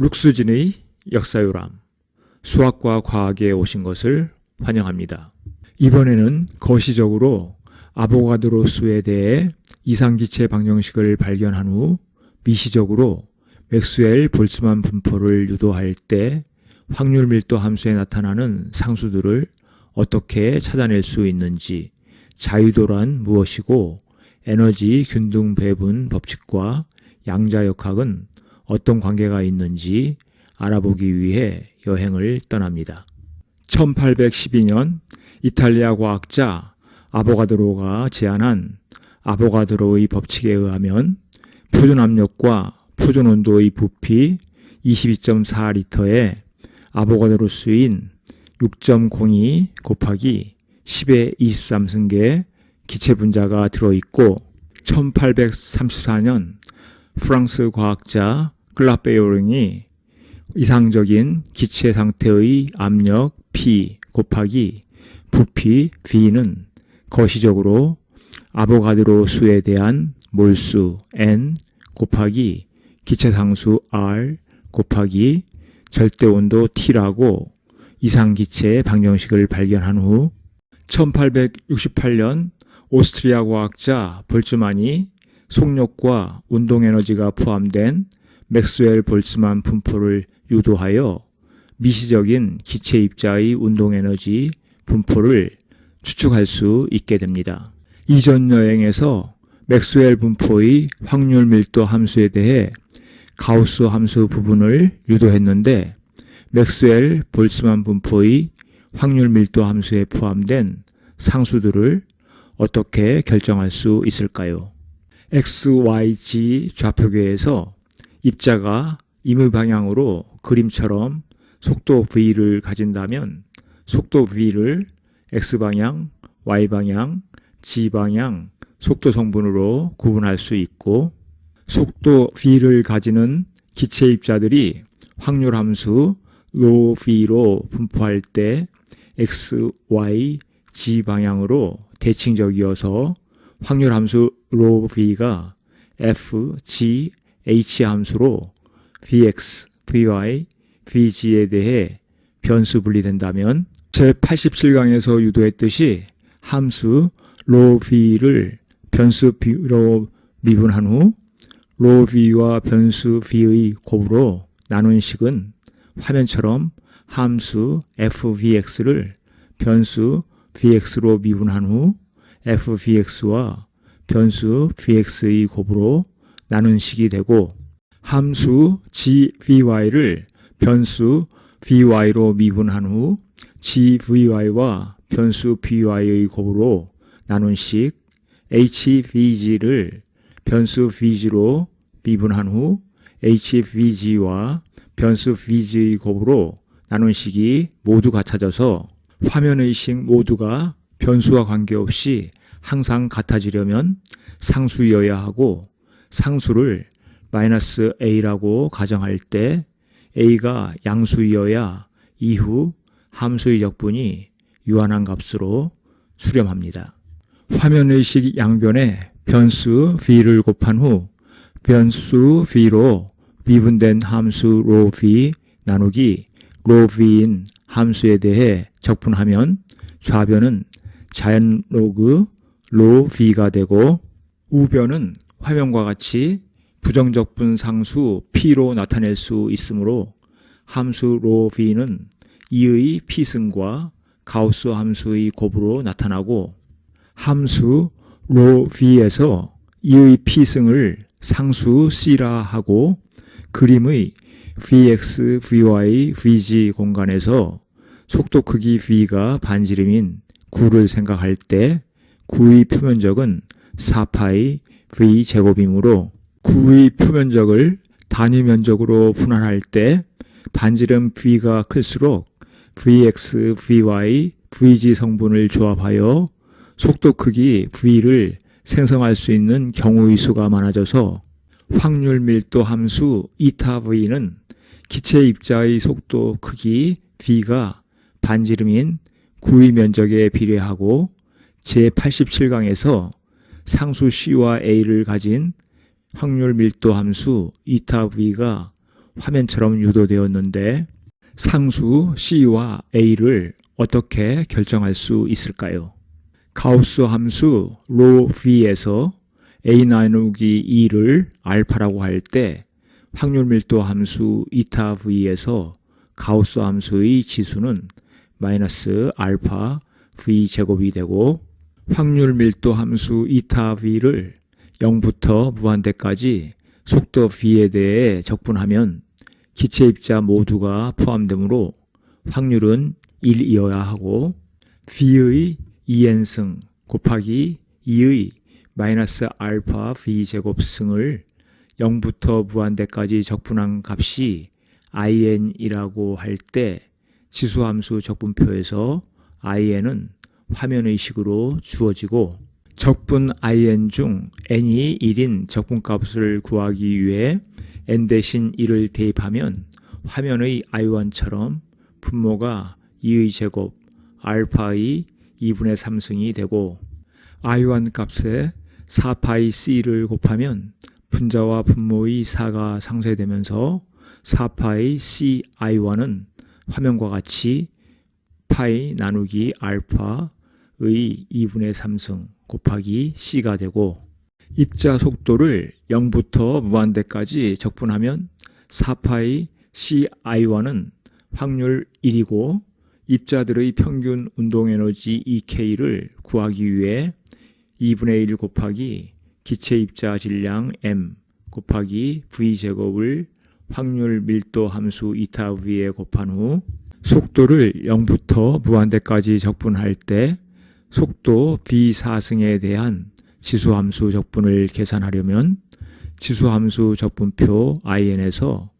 룩스진의 역사요람 수학과 과학에 오신 것을 환영합니다. 이번에는 거시적으로 아보가드로스에 대해 이상기체 방정식을 발견한 후 미시적으로 맥스웰 볼츠만 분포를 유도할 때 확률 밀도 함수에 나타나는 상수들을 어떻게 찾아낼 수 있는지 자유도란 무엇이고 에너지 균등 배분 법칙과 양자역학은 어떤 관계가 있는지 알아보기 위해 여행을 떠납니다. 1812년 이탈리아 과학자 아보가드로가 제안한 아보가드로의 법칙에 의하면 표준 압력과 표준 온도의 부피 22.4리터에 아보가드로 수인 6.02 곱하기 10의 23승계 기체 분자가 들어있고 1834년 프랑스 과학자 클라페요링이 이상적인 기체 상태의 압력 P 곱하기 부피 V는 거시적으로 아보가드로 수에 대한 몰수 N 곱하기 기체 상수 R 곱하기 절대 온도 T라고 이상 기체 방정식을 발견한 후 1868년 오스트리아 과학자 볼츠만이 속력과 운동 에너지가 포함된 맥스웰 볼츠만 분포를 유도하여 미시적인 기체 입자의 운동 에너지 분포를 추측할 수 있게 됩니다. 이전 여행에서 맥스웰 분포의 확률 밀도 함수에 대해 가우스 함수 부분을 유도했는데 맥스웰 볼츠만 분포의 확률 밀도 함수에 포함된 상수들을 어떻게 결정할 수 있을까요? x, y, g 좌표계에서 입자가 임의 방향으로 그림처럼 속도 v를 가진다면 속도 v를 x방향, y방향, g방향 속도 성분으로 구분할 수 있고 속도 v를 가지는 기체 입자들이 확률 함수 rho v로 분포할 때 x, y, g 방향으로 대칭적이어서 확률 함수 rho v가 f, g, h 함수로 vx, vy, vg에 대해 변수 분리된다면 제87강에서 유도했듯이 함수 rho v를 변수 v로 미분한 후 rho v와 변수 v의 곱으로 나눈 식은 화면처럼 함수 fvx를 변수 vx로 미분한 후 fvx와 변수 vx의 곱으로 나눈 식이 되고 함수 gvy를 변수 vy로 미분한 후 gvy와 변수 by의 곱으로 나눈 식 hvg를 변수 vg로 미분한 후 hvg와 변수 vg의 곱으로 나눈 식이 모두가 찾아서 화면의 식 모두가 변수와 관계없이 항상 같아지려면 상수여야 하고 상수를 마이너스 a라고 가정할 때 a가 양수이어야 이후 함수의 적분이 유한한 값으로 수렴합니다. 화면의식 양변에 변수 v를 곱한 후 변수 v로 미분된 함수 rho v 나누기 rho v인 함수에 대해 적분하면 좌변은 자연 로그 rho v가 되고 우변은 화면과 같이 부정적분 상수 p로 나타낼 수 있으므로 함수 rho v는 이의 p승과 가우스 함수의 곱으로 나타나고 함수 rho v에서 이의 p승을 상수 c라 하고 그림의 vx, vy, vg 공간에서 속도 크기 v가 반지름인 9를 생각할 때 9의 표면적은 4파이 v 제곱이므로 9의 표면적을 단위 면적으로 분할할 때 반지름 v가 클수록 vx, vy, vg 성분을 조합하여 속도 크기 v를 생성할 수 있는 경우의 수가 많아져서 확률 밀도 함수 이타 v는 기체 입자의 속도 크기 v가 반지름인 구의 면적에 비례하고 제87강에서 상수 C와 A를 가진 확률 밀도 함수 이타 V가 화면처럼 유도되었는데 상수 C와 A를 어떻게 결정할 수 있을까요? 가우스 함수 로 V에서 A 나누기 2를 알파라고 할 때 확률 밀도 함수 이타 V에서 가우스 함수의 지수는 마이너스 알파 V 제곱이 되고 확률 밀도 함수 이타 V를 0부터 무한대까지 속도 V에 대해 적분하면 기체 입자 모두가 포함되므로 확률은 1이어야 하고 V의 2n승 곱하기 2의 마이너스 알파 V 제곱승을 0부터 무한대까지 적분한 값이 in이라고 할 때 지수함수 적분표에서 in은 화면의 식으로 주어지고 적분 in 중 n이 1인 적분값을 구하기 위해 n 대신 1을 대입하면 화면의 i1처럼 분모가 2의 제곱 알파의 2분의 3승이 되고 i1 값에 4파이 c를 곱하면 분자와 분모의 4가 상쇄되면서 4파이 c i1은 화면과 같이 파이 나누기 알파의 2분의 3승 곱하기 c가 되고 입자 속도를 0부터 무한대까지 적분하면 4파이 c i1은 확률 1이고 입자들의 평균 운동 에너지 EK를 구하기 위해 2분의 1 곱하기 기체 입자 질량 m 곱하기 v 제곱을 확률 밀도 함수 이타 v에 곱한 후 속도를 0부터 무한대까지 적분할 때 속도 v 4승에 대한 지수 함수 적분을 계산하려면 지수 함수 적분표 in에서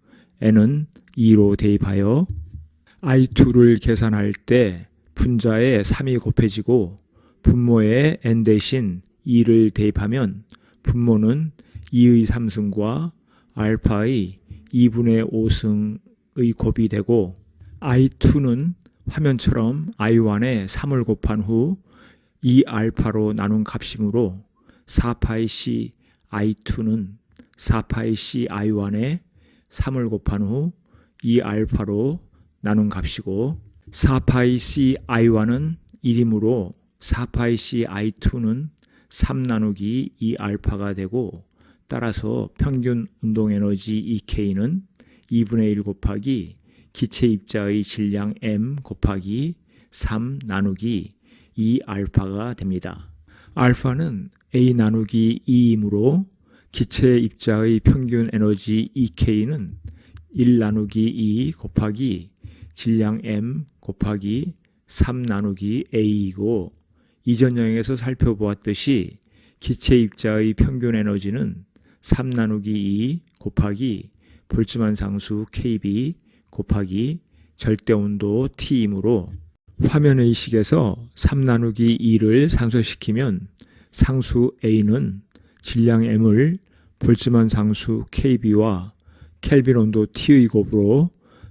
n은 2로 대입하여 i2를 계산할 때 분자에 3이 곱해지고 분모에 n 대신 2를 대입하면 분모는 2의 3승과 알파의 2분의 5승의 곱이 되고 i2는 화면처럼 i1에 3을 곱한 후 2알파로 나눈 값이므로 4파이 c i2는 4파이 c i1에 3을 곱한 후 2알파로 나눈 값이고 4파이 c i1은 1이므로 4파이 c i2는 3 나누기 2알파가 되고 따라서 평균 운동 에너지 EK는 2분의 1 곱하기 기체 입자의 질량 m 곱하기 3 나누기 2알파가 됩니다. 알파는 a 나누기 2이므로 기체 입자의 평균 에너지 EK는 1 나누기 2 곱하기 질량 m 곱하기 3 나누기 a이고 이전 영역에서 살펴보았듯이 기체 입자의 평균 에너지는 3 나누기 2 곱하기 볼츠만 상수 kb 곱하기 절대 온도 t이므로 화면의 식에서 3 나누기 2를 상쇄시키면 상수 a는 질량 m을 볼츠만 상수 kb와 켈빈 온도 t의 곱으로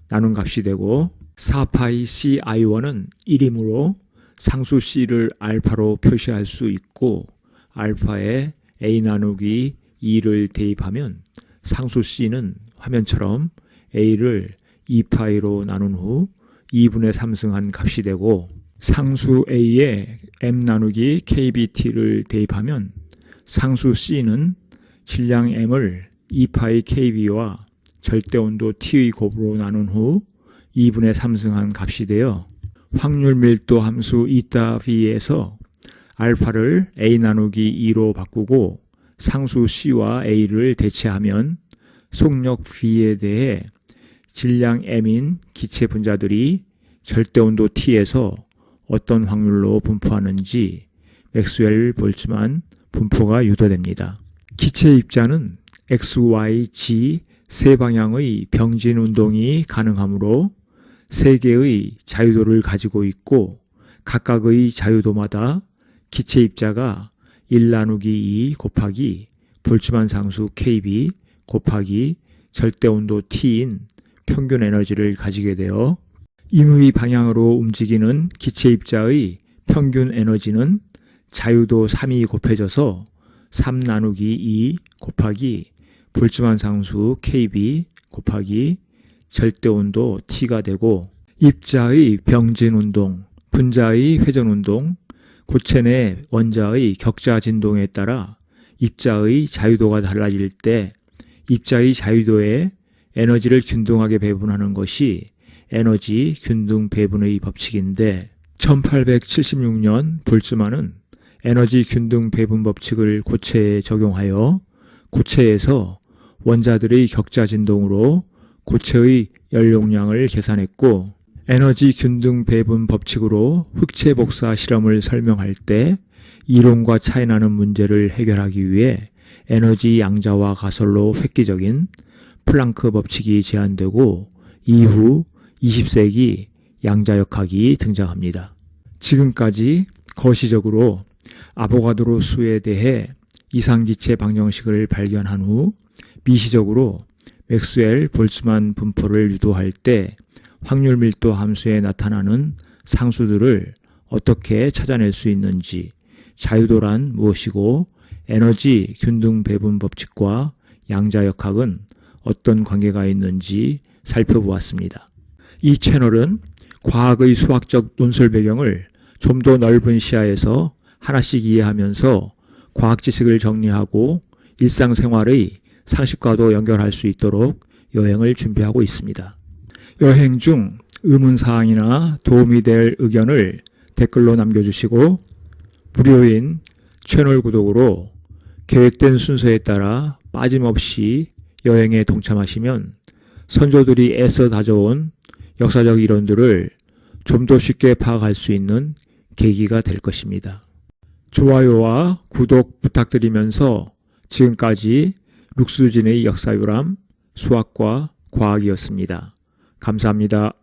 나눈 값이 되고 4파이 c i1은 1이므로 상수 c를 알파로 표시할 수 있고 알파에 a 나누기 2를 대입하면 상수 c는 화면처럼 a를 2파이로 나눈 후 2분의 3승한 값이 되고 상수 a에 m 나누기 kbt를 대입하면 상수 c는 질량 m을 2파이 kb와 절대 온도 t의 곱으로 나눈 후 2분의 3승한 값이 되어 확률 밀도 함수 이타 v에서 알파를 a 나누기 2로 바꾸고 상수 c와 a를 대체하면 속력 v에 대해 질량 m인 기체 분자들이 절대 온도 t에서 어떤 확률로 분포하는지 맥스웰 볼츠만 분포가 유도됩니다. 기체 입자는 x, y, g 세 방향의 병진 운동이 가능하므로 세 개의 자유도를 가지고 있고 각각의 자유도마다 기체 입자가 1 나누기 2 곱하기 볼츠만 상수 KB 곱하기 절대 온도 T인 평균 에너지를 가지게 되어 임의 방향으로 움직이는 기체 입자의 평균 에너지는 자유도 3이 곱해져서 3 나누기 2 곱하기 볼츠만 상수 KB 곱하기 절대 온도 T가 되고 입자의 병진 운동, 분자의 회전 운동, 고체 내 원자의 격자 진동에 따라 입자의 자유도가 달라질 때 입자의 자유도에 에너지를 균등하게 배분하는 것이 에너지 균등 배분의 법칙인데 1876년 볼츠만은 에너지 균등 배분 법칙을 고체에 적용하여 고체에서 원자들의 격자 진동으로 고체의 연용량을 계산했고 에너지 균등 배분 법칙으로 흑체 복사 실험을 설명할 때 이론과 차이나는 문제를 해결하기 위해 에너지 양자와 가설로 획기적인 플랑크 법칙이 제안되고 이후 20세기 양자역학이 등장합니다. 지금까지 거시적으로 아보가드로 수에 대해 이상기체 방정식을 발견한 후 미시적으로 맥스웰 볼츠만 분포를 유도할 때 확률 밀도 함수에 나타나는 상수들을 어떻게 찾아낼 수 있는지 자유도란 무엇이고 에너지 균등 배분 법칙과 양자역학은 어떤 관계가 있는지 살펴보았습니다. 이 채널은 과학의 수학적 논술 배경을 좀 더 넓은 시야에서 하나씩 이해하면서 과학 지식을 정리하고 일상생활의 상식과도 연결할 수 있도록 여행을 준비하고 있습니다. 여행 중 의문사항이나 도움이 될 의견을 댓글로 남겨주시고 무료인 채널 구독으로 계획된 순서에 따라 빠짐없이 여행에 동참하시면 선조들이 애써 다져온 역사적 이론들을 좀 더 쉽게 파악할 수 있는 계기가 될 것입니다. 좋아요와 구독 부탁드리면서 지금까지 룩스진의 역사유람 수학과 과학이었습니다. 감사합니다.